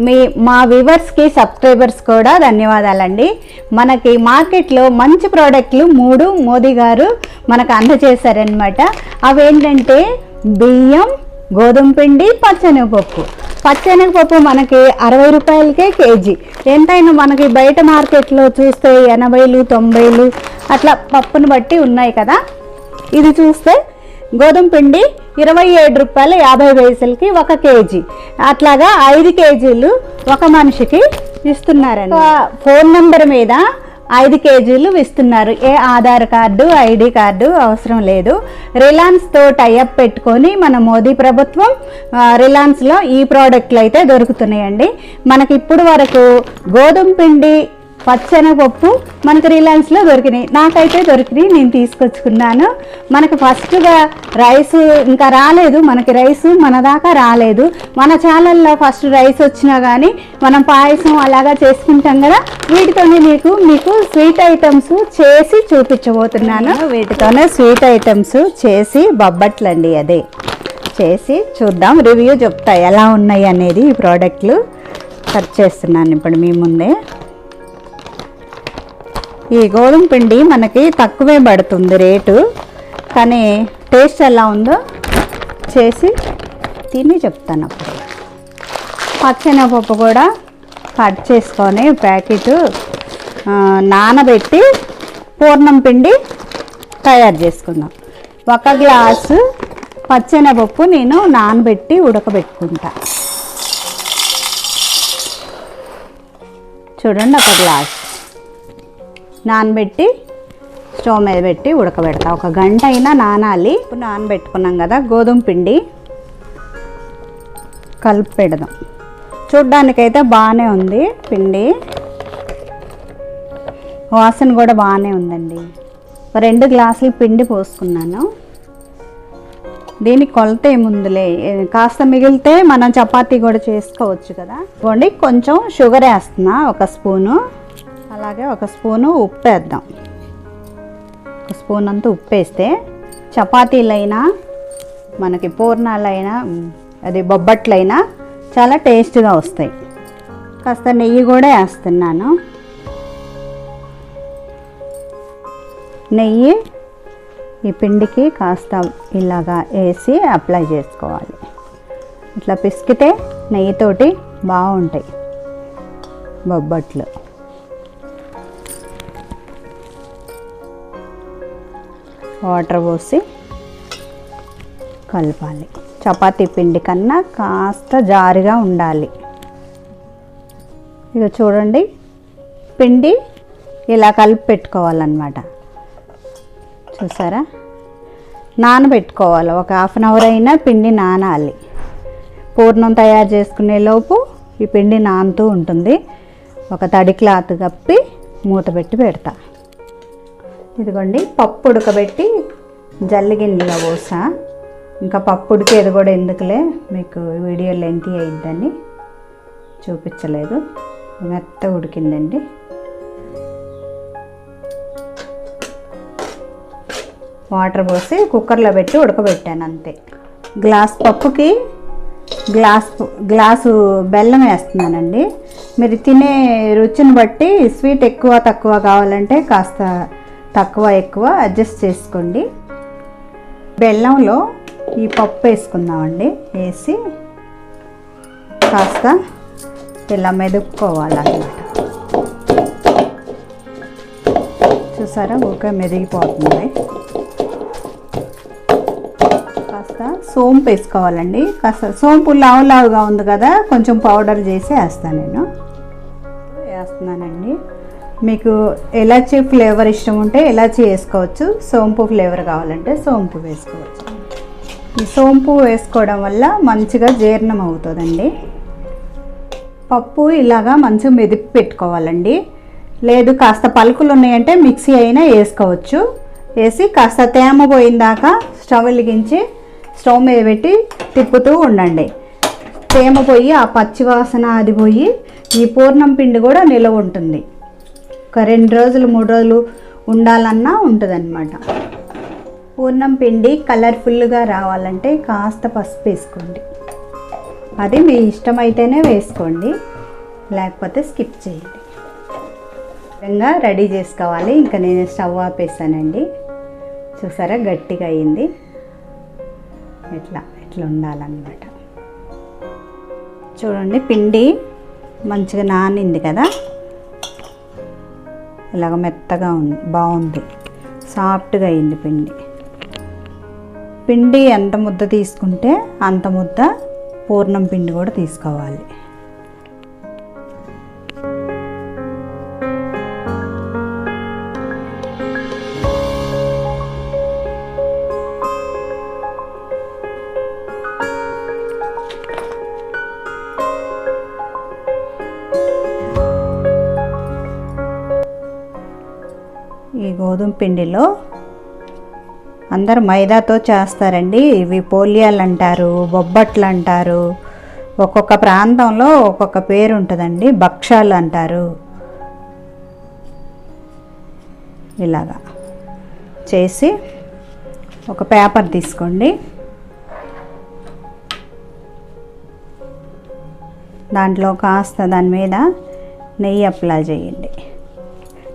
మీ మా వ్యూవర్స్కి సబ్స్క్రైబర్స్ కూడా ధన్యవాదాలండి. మనకి మార్కెట్లో మంచి ప్రోడక్ట్లు మూడు మోదీ గారు మనకు అందజేశారనమాట అవేంటంటే బియ్యం గోధుమ పిండి పచ్చనగపప్పు. పచ్చనగపప్పు మనకి అరవై రూపాయలకే కేజీ. ఎంతైనా మనకి బయట మార్కెట్లో చూస్తే ఎనభైలు తొంభైలు అట్లా పప్పును బట్టి ఉన్నాయి కదా. ఇది చూస్తే గోధుమ పిండి ఇరవై ఏడు రూపాయల యాభై పైసలకి ఒక కేజీ. అట్లాగా ఐదు కేజీలు ఒక మనిషికి ఇస్తున్నారండి. ఫోన్ నెంబర్ మీద ఐదు కేజీలు ఇస్తున్నారు. ఏ ఆధార్ కార్డు ఐడి కార్డు అవసరం లేదు. రిలయన్స్తో టైఅప్ పెట్టుకొని మన మోదీ ప్రభుత్వం రిలయన్స్లో ఈ ప్రోడక్ట్లు అయితే దొరుకుతున్నాయండి. మనకి ఇప్పుడు వరకు గోధుమ పిండి పచ్చెనగపప్పు మనకు రిలయన్స్లో దొరికినాయి. నాకైతే దొరికినాయి నేను తీసుకొచ్చుకున్నాను. మనకు ఫస్ట్గా రైస్ ఇంకా రాలేదు. మనకి రైస్ మన దాకా రాలేదు. మన ఛానల్లో ఫస్ట్ రైస్ వచ్చినా కానీ మనం పాయసం అలాగా చేసుకుంటాం కదా వీటితోనే మీకు మీకు స్వీట్ ఐటమ్స్ చేసి చూపించబోతున్నాను. వీటితోనే స్వీట్ ఐటమ్స్ చేసి బొబ్బట్లండి అదే. చేసి చూద్దాం రివ్యూ చెప్తా ఎలా ఉన్నాయి అనేది ఈ ప్రోడక్ట్లు కట్ చేస్తున్నాను ఇప్పుడు మీ ముందే. ఈ గోధుమ పిండి మనకి తక్కువే పడుతుంది రేటు. కానీ టేస్ట్ ఎలా ఉందో చేసి తిని చెప్తాను అప్పుడు. పచ్చెనపప్పు కూడా కట్ చేసుకొని ప్యాకెట్ నానబెట్టి పూర్ణం పిండి తయారు చేసుకుందాం. ఒక గ్లాసు పచ్చెనపప్పు నేను నానబెట్టి ఉడకబెట్టుకుంటా. చూడండి ఒక గ్లాస్. నానబెట్టి స్టవ్ మీద పెట్టి ఉడకబెడతా. ఒక గంట అయినా నానాలి. ఇప్పుడు నానబెట్టుకున్నాం కదా గోధుమ పిండి కలిపి పెడదాం. చూడ్డానికైతే బాగానే ఉంది పిండి. వాసన కూడా బాగానే ఉందండి. రెండు గ్లాసులు పిండి పోసుకున్నాను. దీనికి కొలత ఏముందిలే. కాస్త మిగిలితే మనం చపాతీ కూడా చేసుకోవచ్చు కదా. ఇవ్వండి కొంచెం షుగర్ వేస్తున్నా ఒక స్పూను. అలాగే ఒక స్పూను ఉప్పు వేద్దాం ఒక స్పూన్ అంతా ఉప్పు వేస్తే చపాతీలైనా మనకి పూర్ణాలైనా అది బొబ్బట్లైనా చాలా టేస్ట్గా వస్తాయి. కాస్త నెయ్యి కూడా వేస్తున్నాను. నెయ్యి ఈ పిండికి కాస్త ఇలాగా వేసి అప్లై చేసుకోవాలి. ఇట్లా పిసికితే నెయ్యితోటి బాగుంటాయి బొబ్బట్లు. వాటర్ పోసి కలపాలి. చపాతీ పిండి కన్నా కాస్త జారుగా ఉండాలి. ఇక చూడండి పిండి ఇలా కలిపి పెట్టుకోవాలన్నమాట. చూసారా? నానబెట్టుకోవాలి. ఒక హాఫ్ అన్ అవర్ అయినా పిండి నానాలి. పూర్ణం తయారు చేసుకునే లోపు ఈ పిండి నానుతూ ఉంటుంది. ఒక తడి క్లాత్ కప్పి మూత పెట్టి పెడతా. ఇదిగోండి పప్పు ఉడకబెట్టి జల్లి గిన్నెలో పోసా. ఇంకా పప్పు ఉడికేది కూడా ఎందుకులే మీకు వీడియో లెంతీ అయిద్దని చూపించలేదు. మెత్త ఉడికిందండి. వాటర్ పోసి కుక్కర్లో పెట్టి ఉడకబెట్టాను అంతే. గ్లాస్ పప్పుకి గ్లాస్ గ్లాసు బెల్లం వేస్తున్నానండి. మీరు తినే రుచిని బట్టి స్వీట్ ఎక్కువ తక్కువ కావాలంటే కాస్త తక్కువ ఎక్కువ అడ్జస్ట్ చేసుకోండి. బెల్లంలో ఈ పప్పు వేసుకుందామండి. వేసి కాస్త ఇలా మెదుపుకోవాలన్నమాట చూసారా? ఊరికే మెదిగిపోతుంది. కాస్త సోంపు వేసుకోవాలండి. కాస్త సోంపు లావు లావుగా ఉంది కదా కొంచెం పౌడర్ చేసి వేస్తాను నేను. వేస్తున్నానండి. మీకు ఎలాచీ ఫ్లేవర్ ఇష్టం ఉంటే ఎలాచీ వేసుకోవచ్చు. సోంపు ఫ్లేవర్ కావాలంటే సోంపు వేసుకోవచ్చు. ఈ సోంపు వేసుకోవడం వల్ల మంచిగా జీర్ణం అవుతుందండి. పప్పు ఇలాగా మంచిగా మెదిపి పెట్టుకోవాలండి. లేదు కాస్త పలుకులు ఉన్నాయంటే మిక్సీ అయినా వేసుకోవచ్చు. వేసి కాస్త తేమ పోయిందాకా స్టవ్ వెలిగించి స్టవ్ మీద పెట్టి తిప్పుతూ ఉండండి. తేమ పోయి ఆ పచ్చివాసన అది పోయి ఈ పూర్ణం పిండి కూడా నిలవ ఉంటుంది. ఒక రెండు రోజులు మూడు రోజులు ఉండాలన్నా ఉంటుందన్నమాట. పూర్ణం పిండి కలర్ఫుల్గా రావాలంటే కాస్త పసుపు వేసుకోండి. అది మీ ఇష్టమైతేనే వేసుకోండి లేకపోతే స్కిప్ చేయండి. విధంగా రెడీ చేసుకోవాలి. ఇంకా నేను స్టవ్ ఆపేసానండి. చూసారా గట్టిగా అయింది. ఇట్లా ఇట్లా ఉండాలన్నమాట. చూడండి పిండి మంచిగా నానింది కదా. ఇలాగ మెత్తగా ఉంది బాగుంది. సాఫ్ట్గా అయింది పిండి. పిండి ఎంత ముద్ద తీసుకుంటే అంత ముద్ద పూర్ణం పిండి కూడా తీసుకోవాలి. గోధుమ పిండిలో అందరు మైదాతో చేస్తారండి. ఇవి పోలియాలు అంటారు బొబ్బట్లు అంటారు ఒక్కొక్క ప్రాంతంలో ఒక్కొక్క పేరు ఉంటుందండి. భక్షాలు అంటారు. ఇలాగా చేసి ఒక పేపర్ తీసుకోండి. దాంట్లో కాస్త దాని మీద నెయ్యి అప్లై చేయండి.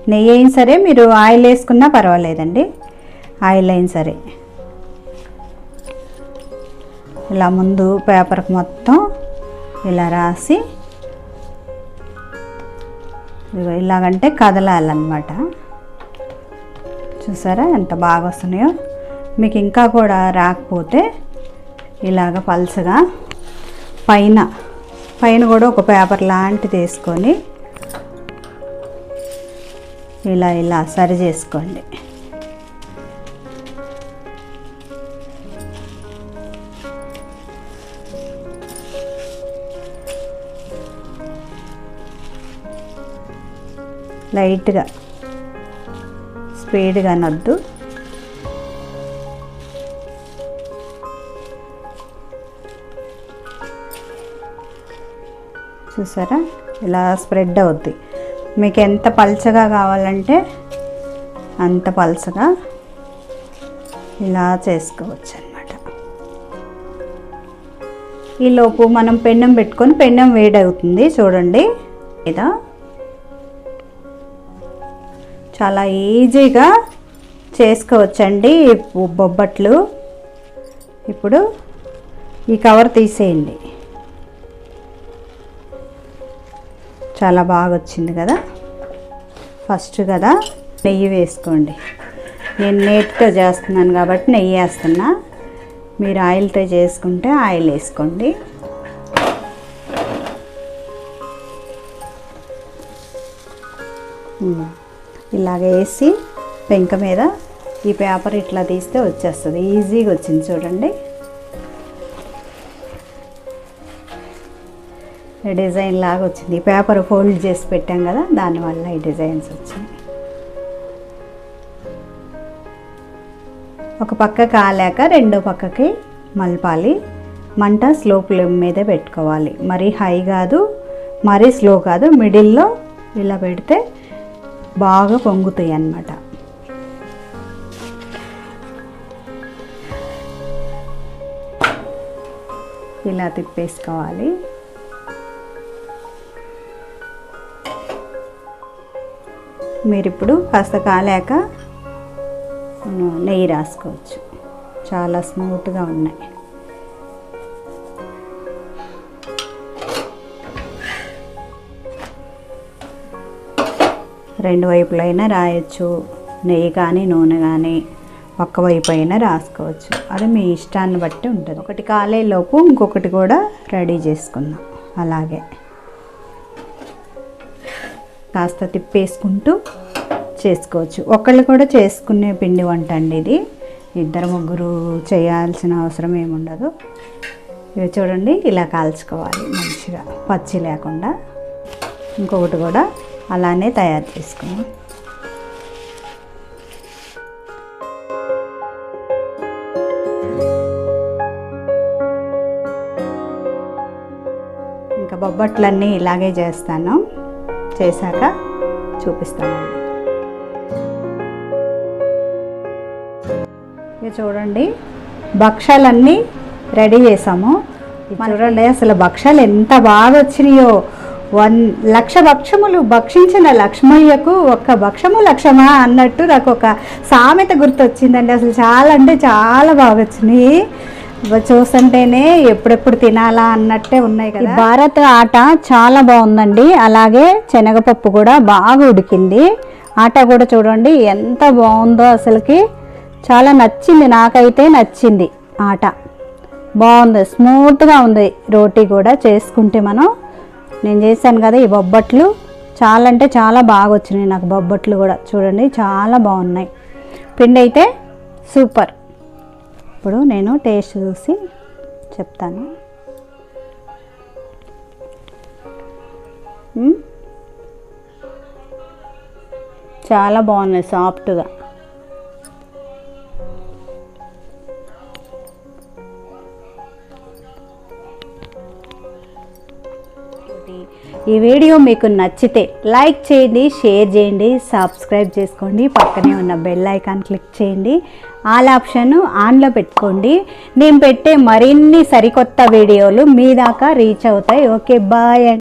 నెయ్యి అయినా సరే మీరు ఆయిల్ వేసుకున్నా పర్వాలేదండి. ఆయిల్ అయిన సరే. ఇలా ముందు పేపర్కి మొత్తం ఇలా రాసి ఇలాగంటే కదలాలన్నమాట. చూసారా ఎంత బాగా వస్తున్నాయో? మీకు ఇంకా కూడా రాకపోతే ఇలాగ పల్చగా పైన పైన కూడా ఒక పేపర్ లాంటిది వేసుకొని ఇలా ఇలా సరి చేసుకోండి. లైట్గా స్పీడ్గా నద్దు. చూసారా? ఇలా స్ప్రెడ్ అవుద్ది. మీకు ఎంత పల్చగా కావాలంటే అంత పల్చగా ఇలా చేసుకోవచ్చు అనమాట ఈలోపు మనం పెన్నం పెట్టుకొని పెండం వేడవుతుంది. చూడండి. ఇదా. చాలా ఈజీగా చేసుకోవచ్చండి బొబ్బట్లు. ఇప్పుడు ఈ కవర్ తీసేయండి. చాలా బాగా వచ్చింది కదా. ఫస్ట్ కదా నెయ్యి వేసుకోండి. నేను నేతితో చేస్తున్నాను కాబట్టి నెయ్యి వేస్తున్నా. మీరు ఆయిల్తో చేసుకుంటే ఆయిల్ వేసుకోండి. ఇలాగ వేసి పెంక మీద ఈ పేపర్ ఇట్లా తీస్తే వచ్చేస్తుంది. ఈజీగా వచ్చింది చూడండి. డిజైన్ లాగా వచ్చింది. పేపర్ ఫోల్డ్ చేసి పెట్టాం కదా దానివల్ల ఈ డిజైన్స్ వచ్చింది ఒక పక్క కాలాక రెండో పక్కకి మలపాలి. మంట స్లో ఫ్లేమ్ మీద పెట్టుకోవాలి. మరీ హై కాదు మరీ స్లో కాదు మిడిల్లో ఇలా పెడితే బాగా పొంగుతాయి అన్నమాట. ఇలా తిప్పేసుకోవాలి. మీరు ఇప్పుడు కాస్త కాలాక నెయ్యి రాసుకోవచ్చు. చాలా స్మూత్గా ఉన్నాయి. రెండు వైపులైనా రాయొచ్చు. నెయ్యి కానీ నూనె కానీ ఒక్క వైపు అయినా రాసుకోవచ్చు. అది మీ ఇష్టాన్ని బట్టి ఉంటుంది. ఒకటి కాలేలోపు ఇంకొకటి కూడా రెడీ చేసుకుందాం. అలాగే. కాస్త తిప్పేసుకుంటూ చేసుకోవచ్చు. ఒకళ్ళు కూడా చేసుకునే పిండి వంట అండి ఇది. ఇద్దరు ముగ్గురు చేయాల్సిన అవసరం ఏముండదు. ఇవి చూడండి ఇలా కాల్చుకోవాలి మంచిగా. పచ్చి లేకుండా. ఇంకొకటి కూడా అలానే తయారు చేసుకున్నాం ఇంకా బొబ్బట్లన్నీ ఇలాగే చేస్తాను. చేశాక చూపిస్తానండి ఇక చూడండి భక్షాలన్నీ రెడీ చేసాము చూడండి అసలు భక్షాలు ఎంత బాగా వచ్చినాయో. వన్ లక్ష భక్షములు భక్షించిన లక్ష్మయ్యకు ఒక్క భక్షము లక్షమా అన్నట్టు నాకు ఒక సామెత గుర్తొచ్చిందండి. అసలు చాలా అంటే చాలా బాగా వచ్చినాయి. చూస్తుంటేనే ఎప్పుడెప్పుడు తినాలా అన్నట్టే ఉన్నాయి కదా. భారత్ ఆట చాలా బాగుందండి. అలాగే శనగపప్పు కూడా బాగా ఉడికింది. ఆట కూడా చూడండి ఎంత బాగుందో అసలుకి. చాలా నచ్చింది నాకైతే నచ్చింది ఆట. బాగుంది స్మూత్గా ఉంది. రోటీ కూడా చేసుకుంటే మనం నేను చేశాను కదా ఈ బొబ్బట్లు. చాలా అంటే చాలా బాగా వచ్చినాయి నాకు బొబ్బట్లు కూడా. చూడండి చాలా బాగున్నాయి. పిండి అయితే సూపర్. ఇప్పుడు నేను టేస్ట్ చూసి చెప్తాను. చాలా బాగున్నాయి సాఫ్ట్గా. ఈ వీడియో మీకు నచ్చితే లైక్ చేయండి షేర్ చేయండి సబ్స్క్రైబ్ చేసుకోండి. పక్కనే ఉన్న బెల్ ఐకాన్ క్లిక్ చేయండి. ఆల్ ఆప్షన్ ఆన్లో పెట్టుకోండి. నేను పెట్టే మరిన్ని సరికొత్త వీడియోలు మీ దాకా రీచ్ అవుతాయి. Okay bye and.